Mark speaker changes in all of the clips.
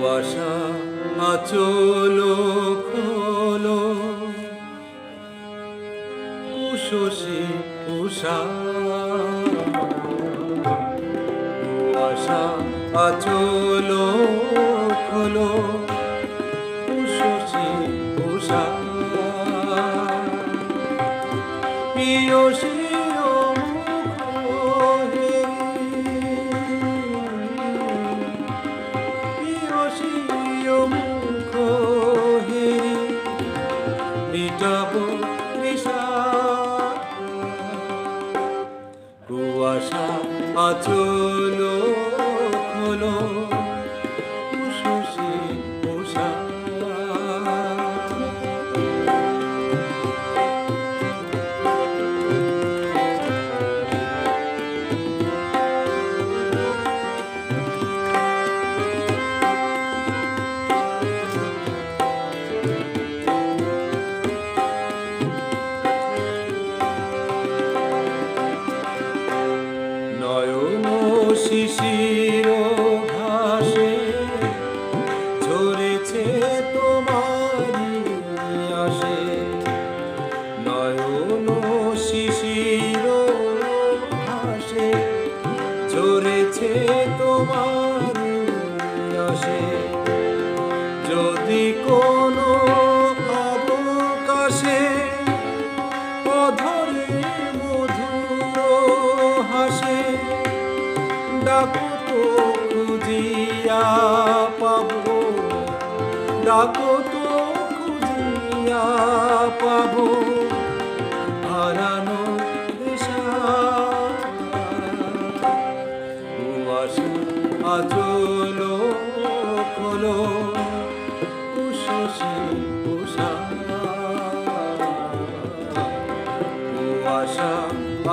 Speaker 1: কুয়াশা আচলো খোলো উষসী উষা কুয়াশা আচলো খোলো উষসী উষা পিয়সী কুয়াশা আচলো খোলো শিশির ঘাসে ঝরেছে তোমারি আসে নয়ন শিশির ঘাসে ঝরেছে তোমারি আসে যদি কোনো অবকাশে অধরে মধুর হাসে, ডাকো পাবো। ডাকো তো খুঁজিয়া পাবো। হারানো দিশা কুয়াশা খোলো উষা কুয়াশা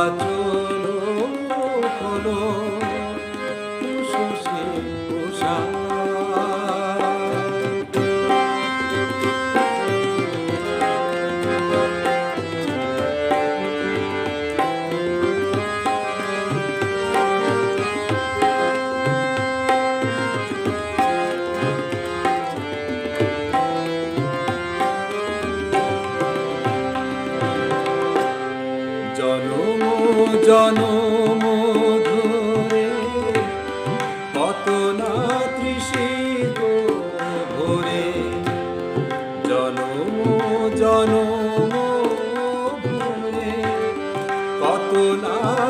Speaker 1: আচলো খোলো জনম তৃষিত ভরে। জনম জনম ভরে। কত না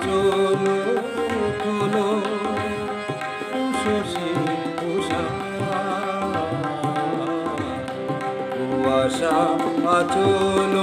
Speaker 1: আচল খোলো উষসী উষা কুয়াশা আচল